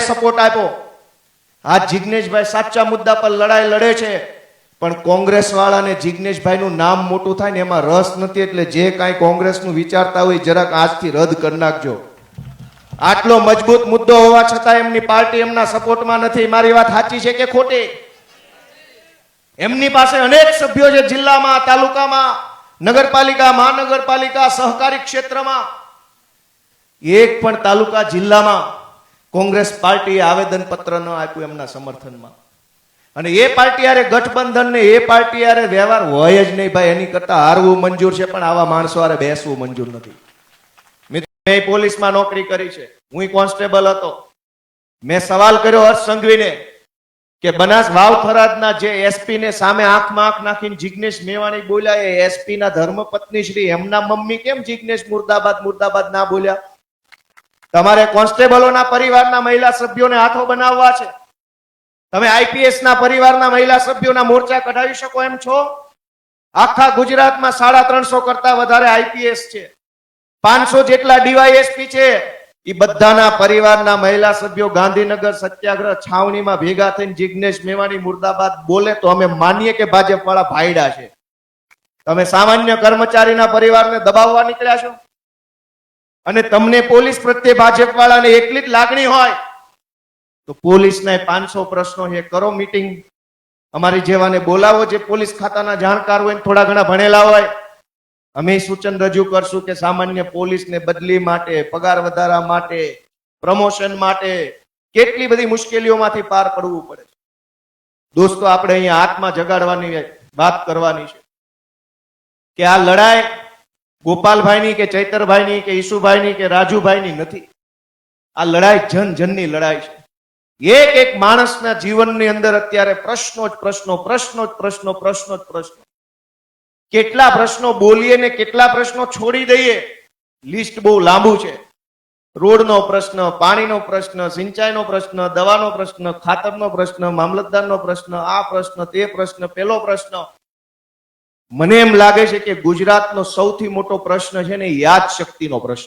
Support આપ્યો. આ જિજ્ઞેશભાઈ સાચા મુદ્દા પર લડાઈ લડે છે, પણ કોંગ્રેસ વાળાને જિગ્નેશભાઈનું નામ મોટું થાય ને એમાં રસ નથી, એટલે જે કાંઈ કોંગ્રેસનું વિચારતા હોય જરાક આજથી રદ કરી નાખજો. આટલો મજબૂત મુદ્દો હોવા છતાં એમની પાર્ટી એમના સપોર્ટમાં નથી. મારી વાત સાચી છે કે ખોટી? એમની પાસે અનેક સભ્યો છે જિલ્લામાં, તાલુકામાં, નગરપાલિકા, મહાનગરપાલિકા, સહકારી ક્ષેત્રમાં. એક પણ તાલુકા જિલ્લામાં કોંગ્રેસ પાર્ટીએ આવેદન પત્ર ન આપ્યું એમના સમર્થનમાં. અને એ પાર્ટી યારે ગઠબંધન ને એ પાર્ટી યારે વ્યવહાર હોય જ નહીં ભાઈ, એની કરતા હારવું મંજૂર છે, પણ આવા માણસો હારે બેસવું મંજૂર નથી. મેં પોલીસમાં નોકરી કરી છે. હું કોન્સ્ટેબલ હતો. મેં સવાલ કર્યો હર્ષ સંઘવીને કે બનાસ વાવ થરાદના જે એસપી ને સામે આંખમાં આંખ નાખીને જિગ્નેશ મેવાણી બોલ્યા, એ એસપી ના ધર્મપત્ની શ્રી એમના મમ્મી કેમ જિજ્ઞેશ મુર્દાબાદ મુર્દાબાદ ના બોલ્યા? તમારે કોન્સ્ટેબલોના પરિવારના મહિલા સભ્યોને હાથો બનાવવા છે. તમે આઈપીએસ ના પરિવારના મહિલા સભ્યોના મોરચા કઢાવી શકો એમ છો? આખા ગુજરાતમાં સાડા ત્રણસો કરતા વધારે આઈપીએસ છે. પાંચસો જેટલા ડીવાયએસપી છે. એ બધાના પરિવારના મહિલા સભ્યો ગાંધીનગર સત્યાગ્રહ છાવણીમાં ભેગા થઈને જિગ્નેશ મેવાણી મુર્દાબાદ બોલે તો અમે માનીએ કે ભાજપ વાળા ભાઈડા છે. તમે સામાન્ય કર્મચારીના પરિવારને દબાવવા નીકળ્યા છો? અને તમને પોલીસ પ્રત્યે ભાજપ વાળાને એટલી જ લાગણી હોય, તો પોલીસના પાંચસો પ્રશ્નો એ કરો મીટિંગ. અમારી જેવાને બોલાવો, જે પોલીસ ખાતાના જાણકાર હોય થોડા ઘણા ભણેલા હોય. અમે સૂચન રજૂ કરશું કે સામાન્ય પોલીસને બદલી માટે, પગાર વધારા માટે, પ્રમોશન માટે કેટલી બધી મુશ્કેલીઓમાંથી પાર પડવું પડે છે. દોસ્તો, આપણે અહીંયા આત્મા જગાડવાની વાત કરવાની છે કે આ લડાઈ ગોપાલભાઈની કે ચૈતરભાઈની કે ઈસુભાઈની કે રાજુભાઈની નથી. આ લડાઈ જન જનની લડાઈ છે. એક એક માણસના જીવનની અંદર અત્યારે પ્રશ્નો જ પ્રશ્નો પ્રશ્નો જ પ્રશ્નો પ્રશ્નો જ પ્રશ્નો. કેટલા પ્રશ્નો બોલીએ ને કેટલા પ્રશ્નો છોડી દઈએ, લિસ્ટ બહુ લાંબુ છે. રોડનો પ્રશ્ન, પાણીનો પ્રશ્ન, સિંચાઈનો પ્રશ્ન, દવાનો પ્રશ્ન, ખાતરનો પ્રશ્ન, મામલતદારનો પ્રશ્ન, આ પ્રશ્ન, તે પ્રશ્ન, પેલો પ્રશ્ન. મને એમ લાગે છે કે ગુજરાતનો સૌથી મોટો પ્રશ્ન છે ને યાદ શક્તિનો પ્રશ્ન.